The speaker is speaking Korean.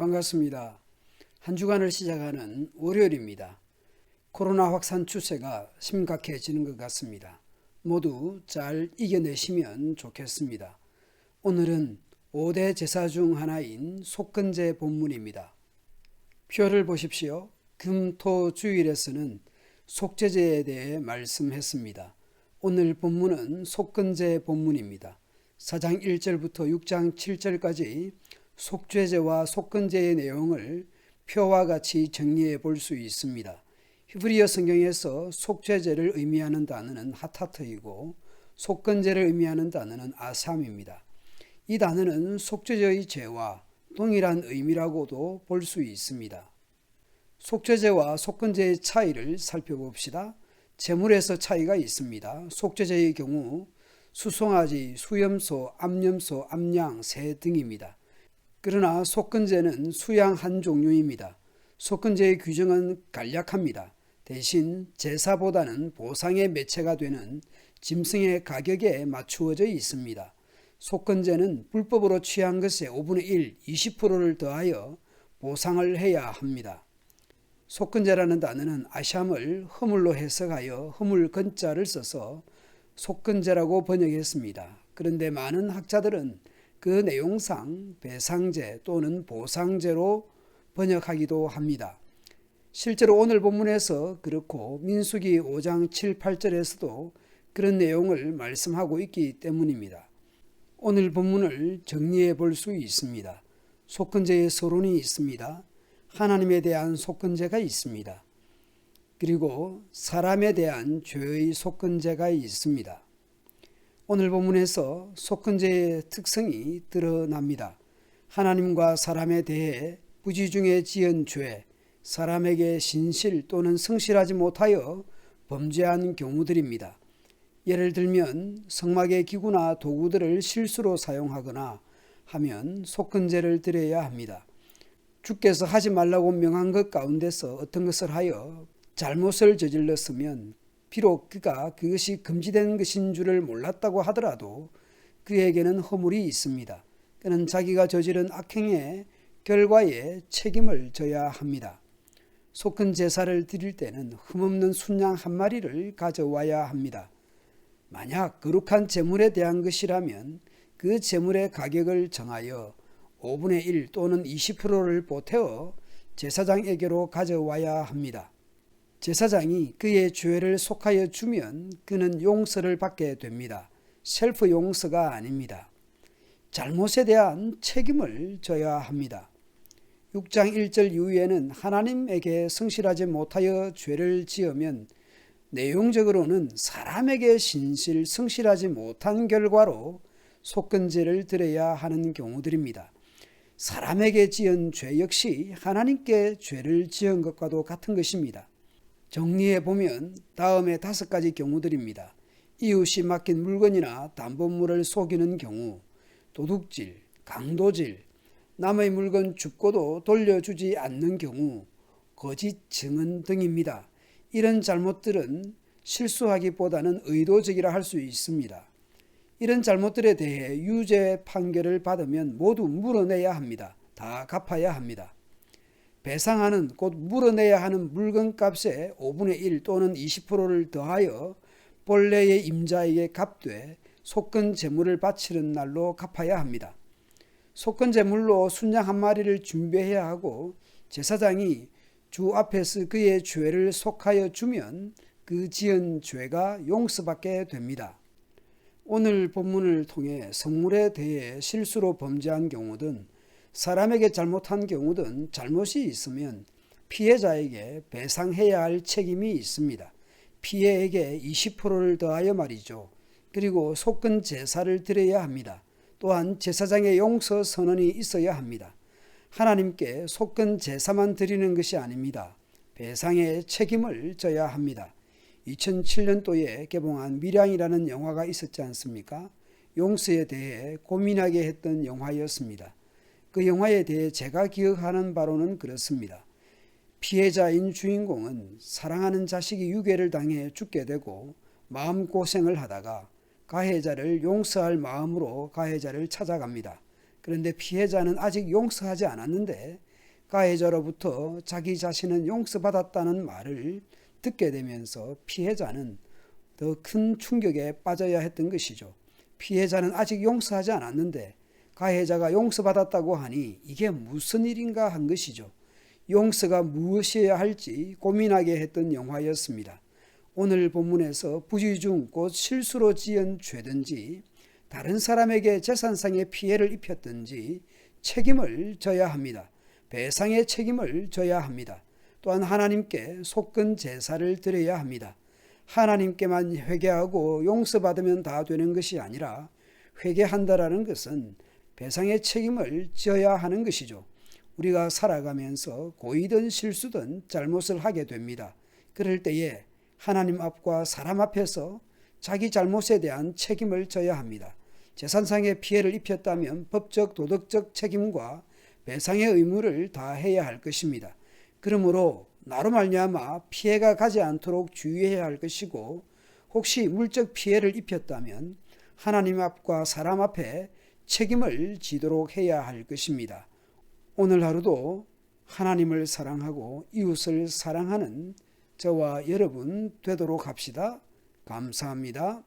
반갑습니다. 한 주간을 시작하는 월요일입니다. 코로나 확산 추세가 심각해지는 것 같습니다. 모두 잘 이겨내시면 좋겠습니다. 오늘은 5대 제사 중 하나인 속건제 본문입니다. 표를 보십시오. 금토 주일에서는 속죄제에 대해 말씀했습니다. 오늘 본문은 속건제 본문입니다. 4장 1절부터 6장 7절까지 속죄제와 속건제의 내용을 표와 같이 정리해 볼 수 있습니다. 히브리어 성경에서 속죄제를 의미하는 단어는 하타트이고 속건제를 의미하는 단어는 아삼입니다. 이 단어는 속죄제의 죄와 동일한 의미라고도 볼 수 있습니다. 속죄제와 속건제의 차이를 살펴봅시다. 제물에서 차이가 있습니다. 속죄제의 경우 수송아지, 수염소, 암염소, 암양, 새 등입니다. 그러나 속건제는 수양 한 종류입니다. 속건제의 규정은 간략합니다. 대신 제사보다는 보상의 매체가 되는 짐승의 가격에 맞추어져 있습니다. 속건제는 불법으로 취한 것의 5분의 1, 20%를 더하여 보상을 해야 합니다. 속건제라는 단어는 아샴을 허물로 해석하여 허물 건자를 써서 속건제라고 번역했습니다. 그런데 많은 학자들은 그 내용상 배상제 또는 보상제로 번역하기도 합니다. 실제로 오늘 본문에서 그렇고 민수기 5장 7, 8절에서도 그런 내용을 말씀하고 있기 때문입니다. 오늘 본문을 정리해 볼 수 있습니다. 속건제의 서론이 있습니다. 하나님에 대한 속건제가 있습니다. 그리고 사람에 대한 죄의 속건제가 있습니다. 오늘 본문에서 속건제의 특성이 드러납니다. 하나님과 사람에 대해 부지 중에 지은 죄, 사람에게 신실 또는 성실하지 못하여 범죄한 경우들입니다. 예를 들면 성막의 기구나 도구들을 실수로 사용하거나 하면 속건제를 드려야 합니다. 주께서 하지 말라고 명한 것 가운데서 어떤 것을 하여 잘못을 저질렀으면 비록 그가 그것이 금지된 것인 줄을 몰랐다고 하더라도 그에게는 허물이 있습니다. 그는 자기가 저지른 악행의 결과에 책임을 져야 합니다. 속근 제사를 드릴 때는 흠없는 순양 한 마리를 가져와야 합니다. 만약 거룩한 재물에 대한 것이라면 그 재물의 가격을 정하여 5분의 1 또는 20%를 보태어 제사장에게로 가져와야 합니다. 제사장이 그의 죄를 속하여 주면 그는 용서를 받게 됩니다. 셀프 용서가 아닙니다. 잘못에 대한 책임을 져야 합니다. 6장 1절 이후에는 하나님에게 성실하지 못하여 죄를 지으면 내용적으로는 사람에게 신실 성실하지 못한 결과로 속건제를 드려야 하는 경우들입니다. 사람에게 지은 죄 역시 하나님께 죄를 지은 것과도 같은 것입니다. 정리해 보면 다음에 다섯 가지 경우들입니다. 이웃이 맡긴 물건이나 담보물을 속이는 경우, 도둑질, 강도질, 남의 물건 줍고도 돌려주지 않는 경우, 거짓 증언 등입니다. 이런 잘못들은 실수하기보다는 의도적이라 할 수 있습니다. 이런 잘못들에 대해 유죄 판결을 받으면 모두 물어내야 합니다. 다 갚아야 합니다. 배상하는 곧 물어내야 하는 물건값의 5분의 1 또는 20%를 더하여 본래의 임자에게 갚되 속건 재물을 바치는 날로 갚아야 합니다. 속건 재물로 순양 한 마리를 준비해야 하고 제사장이 주 앞에서 그의 죄를 속하여 주면 그 지은 죄가 용서받게 됩니다. 오늘 본문을 통해 성물에 대해 실수로 범죄한 경우든 사람에게 잘못한 경우든 잘못이 있으면 피해자에게 배상해야 할 책임이 있습니다. 피해에게 20%를 더하여 말이죠. 그리고 속건 제사를 드려야 합니다. 또한 제사장의 용서 선언이 있어야 합니다. 하나님께 속건 제사만 드리는 것이 아닙니다. 배상의 책임을 져야 합니다. 2007년도에 개봉한 미량이라는 영화가 있었지 않습니까? 용서에 대해 고민하게 했던 영화였습니다. 그 영화에 대해 제가 기억하는 바로는 그렇습니다. 피해자인 주인공은 사랑하는 자식이 유괴를 당해 죽게 되고 마음고생을 하다가 가해자를 용서할 마음으로 가해자를 찾아갑니다. 그런데 피해자는 아직 용서하지 않았는데 가해자로부터 자기 자신은 용서받았다는 말을 듣게 되면서 피해자는 더 큰 충격에 빠져야 했던 것이죠. 피해자는 아직 용서하지 않았는데 가해자가 용서받았다고 하니 이게 무슨 일인가 한 것이죠. 용서가 무엇이어야 할지 고민하게 했던 영화였습니다. 오늘 본문에서 부지 중 곧 실수로 지은 죄든지 다른 사람에게 재산상의 피해를 입혔든지 책임을 져야 합니다. 배상의 책임을 져야 합니다. 또한 하나님께 속근 제사를 드려야 합니다. 하나님께만 회개하고 용서받으면 다 되는 것이 아니라 회개한다라는 것은 배상의 책임을 져야 하는 것이죠. 우리가 살아가면서 고이든 실수든 잘못을 하게 됩니다. 그럴 때에 하나님 앞과 사람 앞에서 자기 잘못에 대한 책임을 져야 합니다. 재산상의 피해를 입혔다면 법적 도덕적 책임과 배상의 의무를 다해야 할 것입니다. 그러므로 나로 말미암아 피해가 가지 않도록 주의해야 할 것이고 혹시 물적 피해를 입혔다면 하나님 앞과 사람 앞에 책임을 지도록 해야 할 것입니다. 오늘 하루도 하나님을 사랑하고 이웃을 사랑하는 저와 여러분 되도록 합시다. 감사합니다.